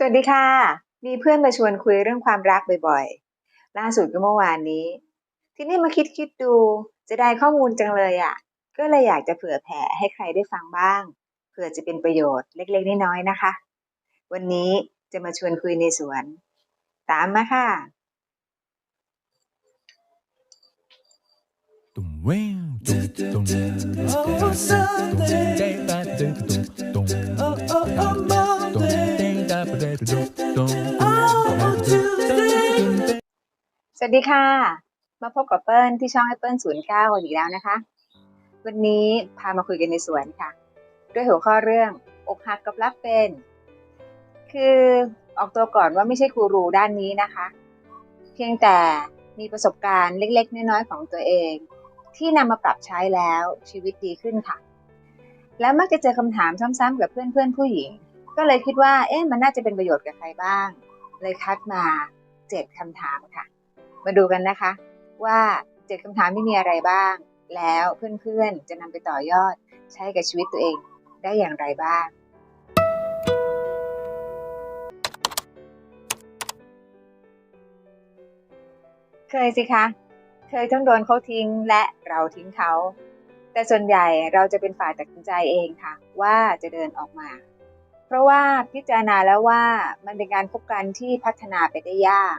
สวัสดีค่ะ มีเพื่อนมาชวนคุยเรื่องความรักบ่อยๆ ล่าสุดก็เมื่อวานนี้ ที่นี้มาคิดคิดดูจะได้ข้อมูลจังเลยอะ่ะ ก็เลยอยากจะเผื่อแผ่ให้ใครได้ฟังบ้าง เผื่อจะเป็นประโยชน์เล็กๆน้อยๆนะคะ วันนี้จะมาชวนคุยในสวน ตามมาค่ะ Dum สวัสดีค่ะ มาพบกับเปิ้ลที่ช่อง Apple 09กันอีกแล้วนะคะ วันนี้พามาคุยกันในสวนค่ะ ด้วยหัวข้อเรื่องอกหักกับรักเป็น คือออกตัวก่อนว่าไม่ใช่กูรูด้านนี้นะคะ เพียงแต่มีประสบการณ์เล็กๆ น้อยๆ ของตัวเอง ที่นำมาปรับใช้แล้วชีวิตดีขึ้นค่ะ แล้วมักจะเจอคำถามซ้ำๆกับเพื่อนๆผู้หญิง ก็เลยคิดว่า เอ๊ะมันน่าจะเป็นประโยชน์กับใครบ้าง เลยคัดมาเจ็ดคำถามค่ะ มาดูกันนะคะ ว่าเจ็ดคำถามที่มีอะไรบ้าง แล้วเพื่อนๆจะนำไปต่อยอดใช้กับชีวิตตัวเองได้อย่างไรบ้าง เคยสิคะ เคยทั้งโดนเขาทิ้งและเราทิ้งเขา แต่ส่วนใหญ่เราจะเป็นฝ่ายตัดสินใจเองค่ะ ว่าจะเดินออกมา เพราะว่าพิจารณาแล้วว่ามันเป็นการคบกันที่พัฒนาไปได้ยาก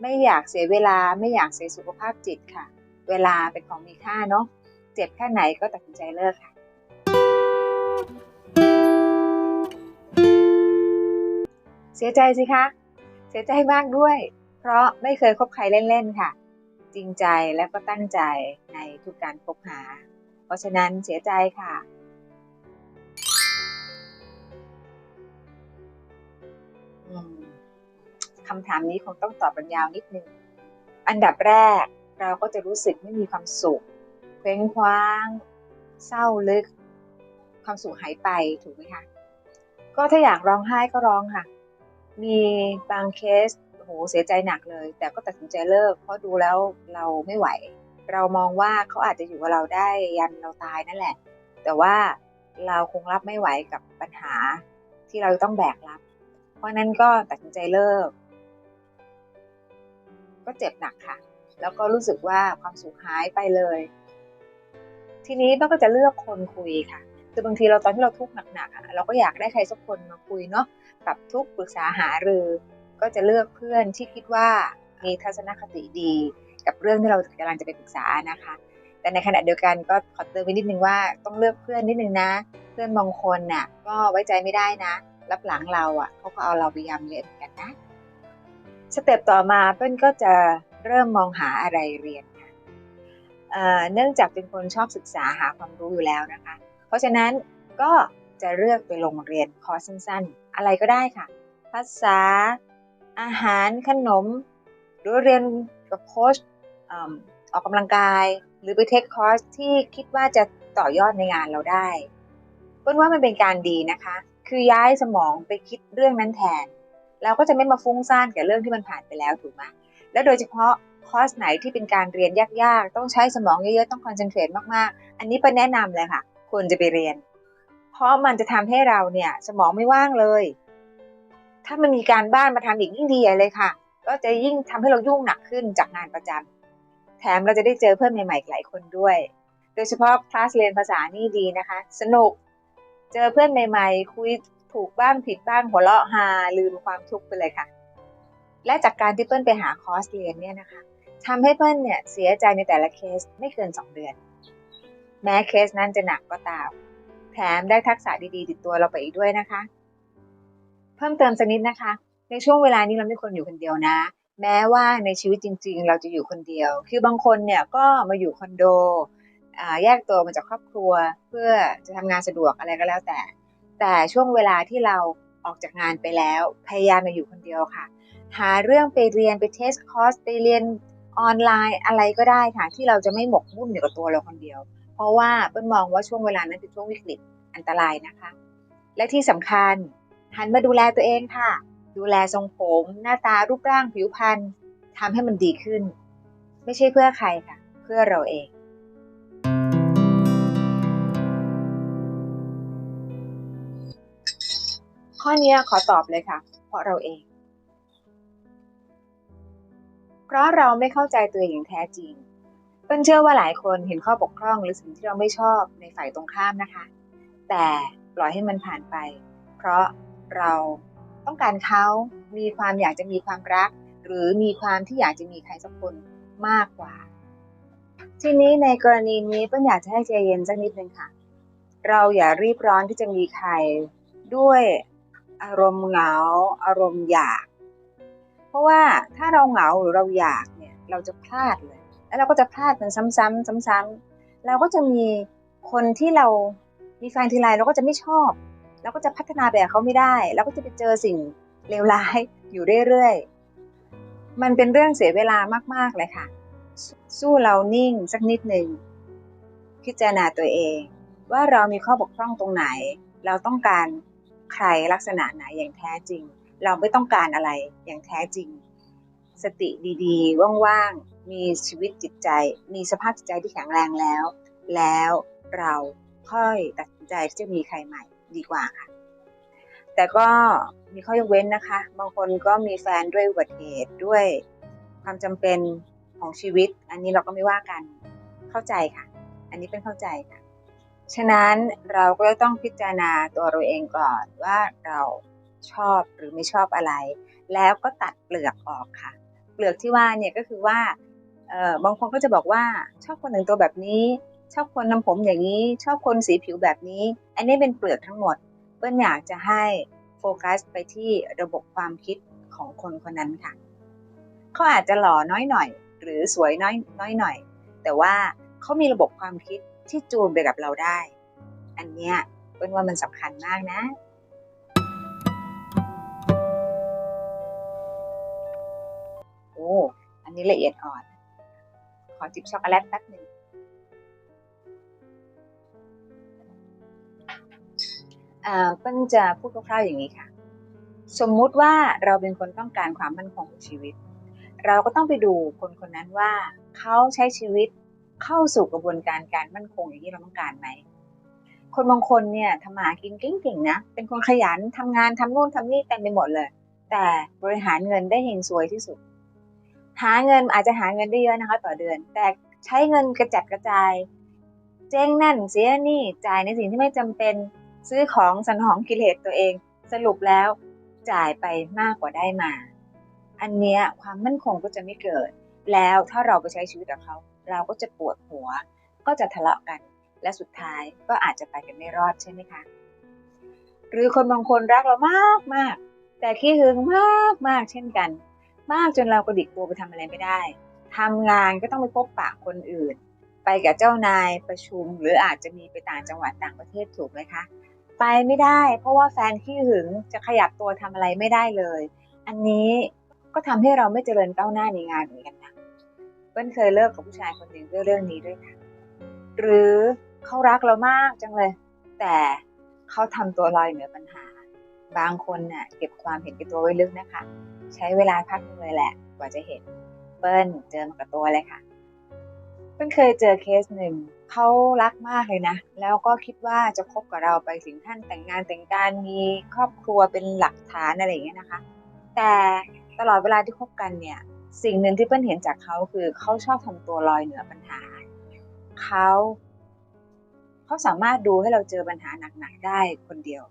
ไม่อยากเสียเวลาไม่อยากเสียสุขภาพจิตค่ะ เวลาเป็นของมีค่าเนาะเจ็บแค่ไหนก็ตัดสินใจเลิกค่ะ เสียใจสิคะ เสียใจมากด้วย เพราะไม่เคยคบใครเล่นๆค่ะ จริงใจและก็ตั้งใจในทุกการคบหา เพราะฉะนั้นเสียใจค่ะ คำถามนี้คงต้องตอบกันยาวนิดนึง อันดับแรกเราก็จะรู้สึกไม่มีความสุขเคว้งคว้าง เศร้าลึก ความสุขหายไปถูกไหมคะก็ถ้าอยากร้องไห้ก็ร้องค่ะ มีบางเคสโอ้โหเสียใจหนักเลย แต่ก็ตัดสินใจเลิก เพราะดูแล้วเราไม่ไหว เรามองว่าเขาอาจจะอยู่กับเราได้ยันเราตายนั่นแหละ แต่ว่าเราคงรับไม่ไหวกับปัญหาที่เราต้องแบกรับ เพราะนั้นก็ตัดสินใจเลิก ก็เจ็บหนักค่ะ แล้วก็รู้สึกว่าความสุขหายไปเลย ทีนี้เราก็จะเลือกคนคุยค่ะคือบางทีเราตอนที่เราทุกข์หนักๆเราก็อยากได้ใครสักคนมาคุยเนาะปรับทุกข์ปรึกษาหารือ ก็จะเลือกเพื่อนที่คิดว่ามีทัศนคติดี กับเรื่องที่เรากำลังจะไปปรึกษานะคะ แต่ในขณะเดียวกันก็ขอเตือนไว้นิดนึงว่าต้องเลือกเพื่อนนิดนึงนะ เพื่อนบางคนน่ะก็ไว้ใจไม่ได้นะ รับหลังเราอะเขาก็เอาเราไปยำเละเหมือนกันนะ สเต็ปต่อมาเปิ้ลก็จะเริ่มมองหาอะไรเรียนค่ะเนื่องจากเป็นคนชอบศึกษาหาความรู้อยู่แล้วนะคะ เพราะฉะนั้นก็จะเลือกไปลงเรียนคอร์สสั้นๆ อะไรก็ได้ค่ะ ภาษา อาหาร ขนม หรือเรียนกับโค้ชอออกกำลังกาย หรือไปเทคคอร์สที่คิดว่าจะต่อยอดในงานเราได้เปิ้ลว่ามันเป็นการดีนะคะ คือย้ายสมองไปคิดเรื่องนั้นแทน เราก็จะไม่มาฟุ้งซ่านกับเรื่องที่มันผ่านไปแล้วถูกไหมแล้วโดยเฉพาะคอร์สไหนที่เป็นการเรียนยากๆ ต้องใช้สมองเยอะๆ ต้องคอนเซนเทรตมากๆ อันนี้เป็นแนะนำเลยค่ะ ควรจะไปเรียน เพราะมันจะทำให้เราเนี่ย สมองไม่ว่างเลย ถ้ามันมีการบ้านมาทำอีกยิ่งดีเลยค่ะ ก็จะยิ่งทำให้เรายุ่งหนักขึ้นจากงานประจำแถมเราจะได้เจอเพื่อนใหม่ๆหลายคนด้วย โดยเฉพาะคลาสเรียนภาษานี่ดีนะคะ สนุก เจอเพื่อนใหม่ ๆ คุย ถูกบ้างผิดบ้างหัวเราะฮาลืมความทุกข์ไปเลยค่ะ และจากการที่เปิ้ลไปหาคอร์สเรียนเนี่ยนะคะทำให้เปิ้ลเนี่ยเสียใจในแต่ละเคสไม่เกิน 2 เดือน แม้เคสนั้นจะหนักก็ตามแถมได้ทักษะดีๆ ติดตัวเราไปอีกด้วยนะคะ เพิ่มเติมสักนิดนะคะ ในช่วงเวลานี้เราไม่ควรอยู่คนเดียวนะ แม้ว่าในชีวิตจริง ๆ เราจะอยู่คนเดียว คือบางคนเนี่ยก็มาอยู่คอนโดแยกตัวมาจากครอบครัวเพื่อจะทำงานสะดวกอะไรก็แล้วแต่ แต่ช่วงเวลาที่เราออกจากงานไปแล้ว พยายามมาอยู่คนเดียวค่ะ หาเรื่องไปเรียนไปเทสคอร์สไปเรียนออนไลน์อะไรก็ได้ค่ะ ที่เราจะไม่หมกมุ่นอยู่กับตัวเราคนเดียว เพราะว่าเปิ้ลมองว่าช่วงเวลานั้นเป็นช่วงวิกฤตอันตรายนะคะ และที่สำคัญหันมาดูแลตัวเองค่ะ ดูแลทรงผม หน้าตารูปร่างผิวพรรณทำให้มันดีขึ้น ไม่ใช่เพื่อใครค่ะ เพื่อเราเอง ข้อนี้ขอตอบเลยค่ะ เพราะเราเอง เพราะเราไม่เข้าใจตัวเองอย่างแท้จริงเปิ้ลเชื่อว่าหลายคนเห็นข้อบกพร่องหรือสิ่งที่เราไม่ชอบในฝ่ายตรงข้ามนะคะ แต่ปล่อยให้มันผ่านไป เพราะเราต้องการเขามีความอยากจะมีความรัก หรือมีความที่อยากจะมีใครสักคนมากกว่า ทีนี้ในกรณีนี้เปิ้ลอยากจะให้ใจเย็นสักนิดนึงค่ะ เราอย่ารีบร้อนที่จะมีใครด้วย อารมณ์เหงา อารมณ์อยาก เพราะว่าถ้าเราเหงาหรือเราอยากเนี่ยเราจะพลาดเลย แล้วเราก็จะพลาดมันซ้ำๆซ้ำๆเราก็จะมีคนที่เรามีแฟนทีไรเราก็จะไม่ชอบเราก็จะพัฒนาแบบเขาไม่ได้เราก็จะไปเจอสิ่งเลวร้ายอยู่เรื่อยๆ มันเป็นเรื่องเสียเวลามากๆเลยค่ะ สู้เรานิ่งสักนิดหนึ่งพิจารณาตัวเอง ว่าเรามีข้อบกพร่องตรงไหน เราต้องการ ใครลักษณะไหนอย่างแท้จริง เราไม่ต้องการอะไรอย่างแท้จริง สติดีๆ ว่างๆ มีชีวิตจิตใจ มีสภาพจิตใจที่แข็งแรงแล้ว แล้วเราค่อยตัดสินใจที่จะมีใครใหม่ดีกว่าค่ะ แต่ก็มีข้อยกเว้นนะคะ บางคนก็มีแฟนด้วยอุบัติเหตุด้วยความจำเป็นของชีวิต อันนี้เราก็ไม่ว่ากันเข้าใจค่ะ อันนี้เป็นเข้าใจค่ะ ฉะนั้นเราก็ต้องพิจารณาตัวเราเองก่อนว่าเราชอบหรือไม่ชอบอะไร แล้วก็ตัดเปลือกออกค่ะ เปลือกที่ว่าเนี่ยก็คือว่าบางคนก็จะบอกว่าชอบคนแต่งตัวแบบนี้ ชอบคนทำผมอย่างนี้ ชอบคนสีผิวแบบนี้ อันนี้เป็นเปลือกทั้งหมด เปิ้ลอยากจะให้โฟกัสไปที่ระบบความคิดของคนคนนั้นค่ะเขาอาจจะหล่อน้อยหน่อย หรือสวยน้อยน้อยหน่อย แต่ว่าเขามีระบบความคิด ที่จูนไปกับเราได้ อันเนี้ยเปิ้ลว่ามันสำคัญมากนะโอ้อันนี้ละเอียดอ่อน ขอจิบช็อกโกแลตแป๊บหนึ่งอ่าเปิ้ลจะพูดคร่าวๆอย่างนี้ค่ะ สมมุติว่าเราเป็นคนต้องการความมั่นคงของชีวิต เราก็ต้องไปดูคนคนนั้นว่าเขาใช้ชีวิต เข้าสู่กระบวนการการมั่นคงอย่างที่เราต้องการไหมคนบางคนเนี่ยทำมาหากินเก่งๆนะ เป็นคนขยันทำงานทำนู่นทำนี่เต็มไปหมดเลย แต่บริหารเงินได้เฮงซวยที่สุด หาเงินอาจจะหาเงินได้เยอะนะคะ ต่อเดือน แต่ใช้เงินกระจัดกระจาย เจ๊งนั่นเสียนี่จ่ายในสิ่งที่ไม่จำเป็นซื้อของสนองกิเลสตัวเอง สรุปแล้วจ่ายไปมากกว่าได้มา อันเนี้ยความมั่นคงก็จะไม่เกิด แล้วถ้าเราไปใช้ชีวิตกับเขา เราก็จะปวดหัว ก็จะทะเลาะกัน และสุดท้ายก็อาจจะไปกันไม่รอดใช่ไหมคะหรือคนบางคนรักเรามากมากแต่ขี้หึงมากมากเช่นกัน มากจนเรากระดิกตัวไปทำอะไรไม่ได้ทำงานก็ต้องไปพบปะคนอื่น ไปกับเจ้านายประชุม หรืออาจจะมีไปต่างจังหวัดต่างประเทศถูกไหมคะ ไปไม่ได้ เพราะว่าแฟนขี้หึงจะขยับตัวทำอะไรไม่ได้เลย อันนี้ก็ทำให้เราไม่เจริญก้าวหน้าในงานเหมือนกัน ปิ้ลเคยเลิกกับผู้ชายคนหนึ่งด้วยเรื่องนี้ด้วยค่ะหรือเขารักเรามากจังเลย แต่เขาทำตัวลอยเหนือปัญหา บางคนน่ะ เก็บความเห็นแก่ตัวไว้ลึกนะคะ ใช้เวลาพักหนึงเลยแหละ กว่าจะเห็น เปิ้ลเจอมากับตัวเลยค่ะ เปิ้ลเคยเจอเคสหนึ่งเขารักมากเลยนะ แล้วก็คิดว่าจะคบกับเราไปถึงขั้นแต่งงานแต่งการมีครอบครัวเป็นหลักฐานอะไรอย่างเงี้ยนะคะ แต่ตลอดเวลาที่คบกันเนี่ย สิ่งหนึ่งที่เปิ้ลเห็นจากเขาคือเขาชอบทำตัวลอยเหนือปัญหาเขาเขาสามารถดูให้เราเจอปัญหาหนักๆได้คนเดียว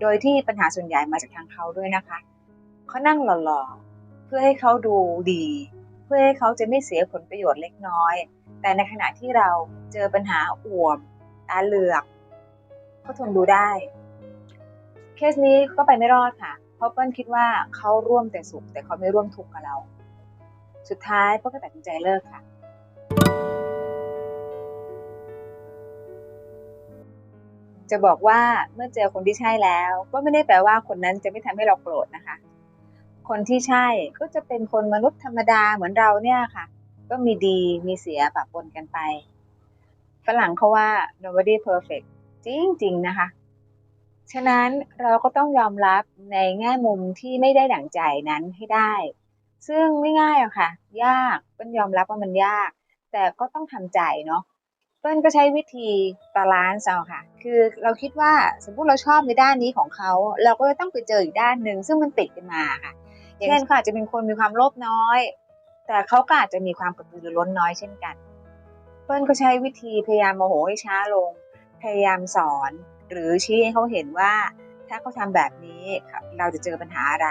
โดยที่ปัญหาส่วนใหญ่มาจากทางเขาด้วยนะคะเขานั่งหล่อๆเพื่อให้เขาดูดี เพื่อให้เขาจะไม่เสียผลประโยชน์เล็กน้อย แต่ในขณะที่เราเจอปัญหาอ่วมตาเหลือกเขาทนดูได้ เคสนี้ก็ไปไม่รอดค่ะเพราะเปิ้ลคิดว่าเขาร่วมแต่สุขแต่เขาไม่ร่วมทุกข์กับเรา สุดท้ายเปิ้ลก็ตัดสินใจเลิกค่ะ จะบอกว่าเมื่อเจอคนที่ใช่แล้ว ก็ไม่ได้แปลว่าคนนั้นจะไม่ทำให้เราโกรธนะคะ คนที่ใช่ก็จะเป็นคนมนุษย์ธรรมดาเหมือนเราเนี่ยค่ะ ก็มีดีมีเสียปะปนกันไปฝรั่งเขาว่า nobody perfect จริง ๆ นะคะ ฉะนั้นเราก็ต้องยอมรับในแง่มุมที่ไม่ได้ดั่งใจนั้นให้ได้ ซึ่งไม่ง่ายอกค่ะ ยากเปิ้ลยอมรับว่ามันยาก แต่ก็ต้องทำใจเนาะเปิ้ลก็ใช้วิธีบาลานซ์เอาค่ะ คือเราคิดว่าสมมติเราชอบในด้านนี้ของเขา เราก็จะต้องไปเจออีกด้านหนึ่งซึ่งมันติดกันมาค่ะเช่นเขาอาจจะเป็นคนมีความโลภน้อย แต่เขาก็อาจจะมีความกระตือรือร้นน้อยเช่นกัน เปิ้ลก็ใช้วิธีพยายามโมโหให้ช้าลง พยายามสอน หรือชี้ให้เขาเห็นว่าถ้าเขาทำแบบนี้เราจะเจอปัญหาอะไร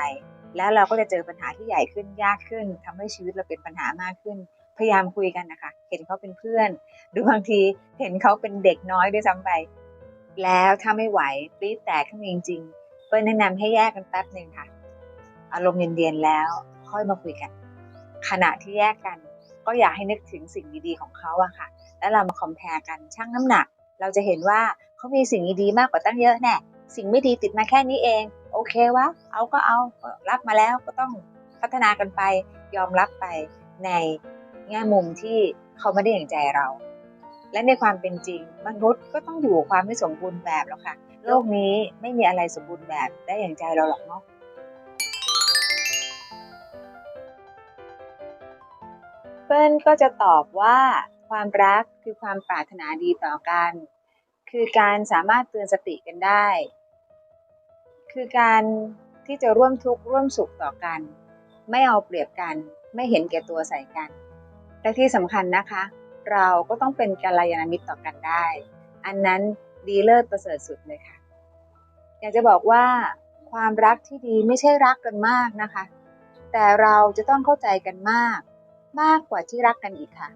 แล้วเราก็จะเจอปัญหาที่ใหญ่ขึ้นยากขึ้นทำให้ชีวิตเราเป็นปัญหามากขึ้น พยายามคุยกันนะคะเห็นเขาเป็นเพื่อน หรือบางทีเห็นเขาเป็นเด็กน้อยด้วยซ้ำไป แล้วถ้าไม่ไหวปรี๊ดแตกขึ้นจริงๆเปิ้ลแนะนำให้แยกกันแป๊บหนึ่งค่ะ อารมณ์เย็นๆแล้วค่อยมาคุยกัน ขณะที่แยกกัน ก็อยากให้นึกถึงสิ่งดีๆของเขาอะค่ะ แล้วเรามาคอมเพลกันชั่งน้ำหนัก เราจะเห็นว่าเขามีสิ่งดีๆมากกว่าตั้งเยอะแน่สิ่งไม่ดีติดมาแค่นี้เอง โอเควะเอาก็เอารับมาแล้วก็ต้องพัฒนากันไปยอมรับไปในแง่มุมที่เขาไม่ได้อย่างใจเรา และในความเป็นจริง มนุษย์ก็ต้องอยู่ความไม่สมบูรณ์แบบแล้วค่ะ โลกนี้ไม่มีอะไรสมบูรณ์แบบได้อย่างใจเราหรอกเนาะเปิ้ลก็จะตอบว่าความรักคือความปรารถนาดีต่อกัน คือการสามารถเตือนสติกันได้ คือการที่จะร่วมทุกข์ร่วมสุขต่อกัน ไม่เอาเปรียบกัน ไม่เห็นแก่ตัวใส่กันและที่สำคัญนะคะ เราก็ต้องเป็นกัลยาณมิตรต่อกันได้ อันนั้นดีเลิศประเสริฐสุดเลยค่ะ อยากจะบอกว่าความรักที่ดีไม่ใช่รักกันมากนะคะ แต่เราจะต้องเข้าใจกันมาก มากกว่าที่รักกันอีกค่ะ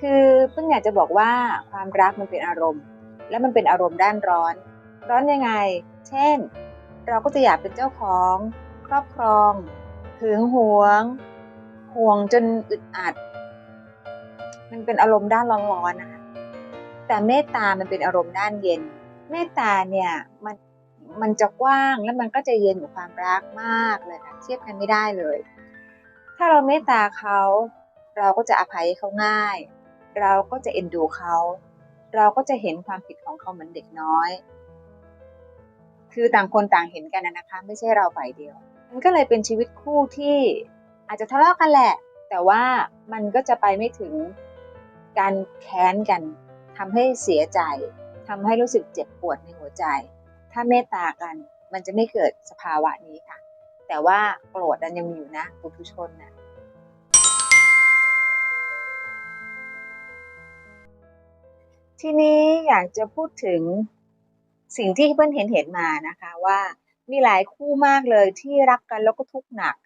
คือเพิ่งอยากจะบอกว่าความรักมันเป็นอารมณ์ และมันเป็นอารมณ์ด้านร้อน ร้อนยังไง เช่น เราก็จะอยากเป็นเจ้าของ ครอบครองหึงหวง ห่วงจนอึดอัด มันเป็นอารมณ์ด้านร้อนๆนะคะแต่เมตตามันเป็นอารมณ์ด้านเย็น เมตตาเนี่ยมันมันจะกว้างแล้วมันก็จะเย็นกว่าความรักมากเลยค่ะเทียบกันไม่ได้เลย ถ้าเราเมตตาเขาเราก็จะอภัยเขาง่าย เราก็จะเอ็นดูเขา เราก็จะเห็นความผิดของเขาเหมือนเด็กน้อย คือต่างคนต่างเห็นกันนะคะ ไม่ใช่เราฝ่ายเดียว มันก็เลยเป็นชีวิตคู่ที่อาจจะทะเลาะกันแหละ แต่ว่ามันก็จะไปไม่ถึงการแค้นกันทำให้เสียใจทำให้รู้สึกเจ็บปวดในหัวใจ ถ้าเมตตากันมันจะไม่เกิดสภาวะนี้ค่ะ แต่ว่าโกรธดันยังมีอยู่นะปุถุชนนะทีนี้อยากจะพูดถึง สิ่งที่เพื่อนเห็นเห็นมานะคะว่ามีหลายคู่มากเลยที่รักกันแล้วก็ทุกข์หนัก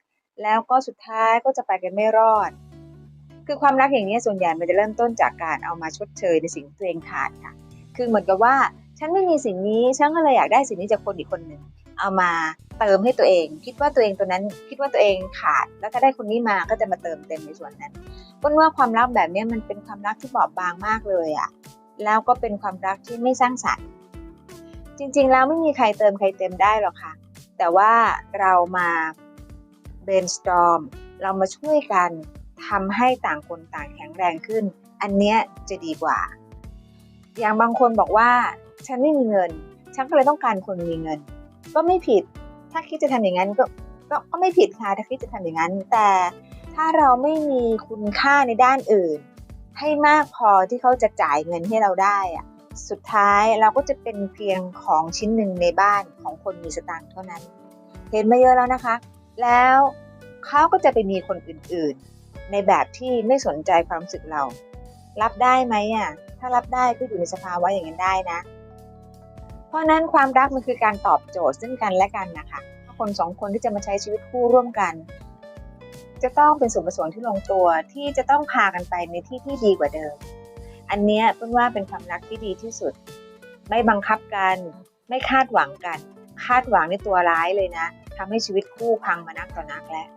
แล้วก็สุดท้ายก็จะไปกันไม่รอด คือความรักอย่างนี้ส่วนใหญ่มันจะเริ่มต้นจากการเอามาชดเชยในสิ่งที่ตัวเองขาดค่ะ คือเหมือนกับว่าฉันไม่มีสิ่งนี้ฉันก็เลยอยากได้สิ่งนี้จากคนอีกคนหนึ่งเอามาเติมให้ตัวเอง คิดว่าตัวเองตัวนั้น คิดว่าตัวเองขาด แล้วถ้าได้คนนี้มาก็จะมาเติมเต็มในส่วนนั้นก็ว่าความรักแบบนี้มันเป็นความรักที่บอบบางมากเลยอะแล้วก็เป็นความรักที่ไม่สร้างสรรค์ จริง ๆ แล้วไม่มีใครเติมใครเต็มได้หรอกค่ะ แต่ว่าเรามา brainstorm เรามาช่วยกันทำให้ต่างคนต่างแข็งแรงขึ้น อันเนี้ยจะดีกว่า อย่างบางคนบอกว่า ฉันไม่มีเงิน ฉันก็เลยต้องการคนมีเงิน ก็ไม่ผิด ถ้าคิดจะทำอย่างนั้นก็ก็ก็ไม่ผิดค่ะถ้าคิดจะทำอย่างนั้น แต่ถ้าเราไม่มีคุณค่าในด้านอื่น ให้มากพอที่เขาจะจ่ายเงินให้เราได้อะ สุดท้ายเราก็จะเป็นเพียงของชิ้นหนึ่งในบ้านของคนมีสตางค์เท่านั้น เห็นมาเยอะแล้วนะคะ แล้วเขาก็จะไปมีคนอื่นๆ ในแบบที่ไม่สนใจความรู้สึกเรา รับได้ไหมอะถ้ารับได้ก็อยู่ในสภาวะอย่างนั้นได้นะ เพราะนั้นความรักมันคือการตอบโจทย์ซึ่งกันและกันนะคะคนสองคนที่จะมาใช้ชีวิตคู่ร่วมกัน จะต้องเป็นส่วนผสมที่ลงตัวที่จะต้องพากันไปในที่ที่ดีกว่าเดิม อันเนี้ยเพิ่งว่าเป็นความรักที่ดีที่สุด ไม่บังคับกัน ไม่คาดหวังกัน คาดหวังในตัวร้ายเลยนะทำให้ชีวิตคู่พังมานักต่อนักแล้ว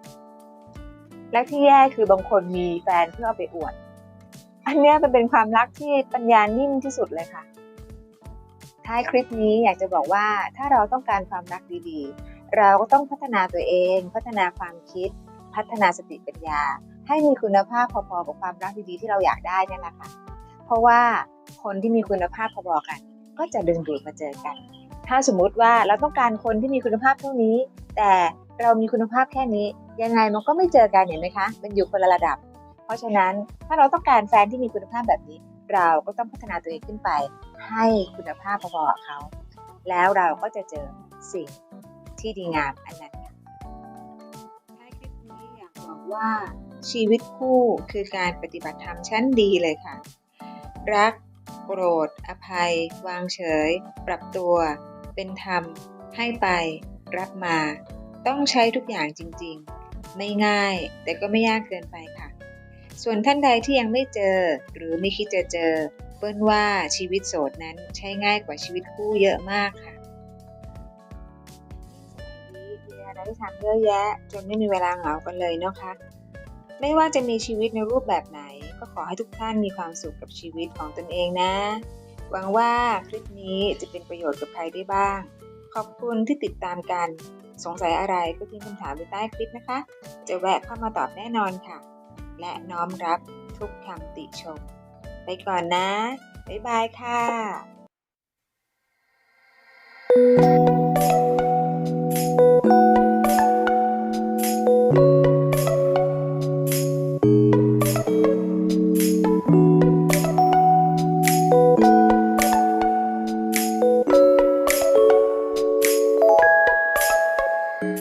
และที่แย่คือบางคนมีแฟนเพื่อเอาไปอวด อันเนี้ยมันเป็นความรักที่ปัญญานิ่มที่สุดเลยค่ะ ท้ายคลิปนี้อยากจะบอกว่าถ้าเราต้องการความรักดีๆ เราก็ต้องพัฒนาตัวเอง พัฒนาความคิด พัฒนาสติปัญญา ให้มีคุณภาพพอๆกับความรักดีๆที่เราอยากได้นี่แหละค่ะ เพราะว่าคนที่มีคุณภาพพอๆกัน ก็จะดึงดูดมาเจอกัน ถ้าสมมุติว่าเราต้องการคนที่มีคุณภาพเท่านี้ แต่เรามีคุณภาพแค่นี้ ยังไงมันก็ไม่เจอกันเห็นไหมคะมันอยู่คนละระดับ เพราะฉะนั้นถ้าเราต้องการแฟนที่มีคุณภาพแบบนี้ เราก็ต้องพัฒนาตัวเองขึ้นไป ให้คุณภาพพอๆกับเขา แล้วเราก็จะเจอสิ่งที่ดีงามอันนั้นค่ะท้ายคลิปนี้อยากบอกว่าชีวิตคู่คือการปฏิบัติธรรมชั้นดีเลยค่ะ รัก โกรธ อภัย วางเฉย ปรับตัว เป็นธรรม ให้ไป รับมา ต้องใช้ทุกอย่างจริงๆ ไม่ง่ายแต่ก็ไม่ยากเกินไปค่ะ ส่วนท่านใดที่ยังไม่เจอ หรือไม่คิดจะเจอ เปิ้ลว่าชีวิตโสดนั้นใช้ง่ายกว่าชีวิตคู่เยอะมากค่ะสมัยนี้มีอะไรที่ทำเยอะแยะจนไม่มีเวลาเหงากันเลยเนาะคะ ไม่ว่าจะมีชีวิตในรูปแบบไหน ก็ขอให้ทุกท่านมีความสุขกับชีวิตของตนเองนะ หวังว่าคลิปนี้จะเป็นประโยชน์กับใครได้บ้าง ขอบคุณที่ติดตามกัน สงสัยอะไรก็ทิ้งคำถามไว้ใต้คลิปนะคะ จะแวะเข้ามาตอบแน่นอนค่ะ และน้อมรับทุกคำติชม ไปก่อนนะ บ๊ายบายค่ะ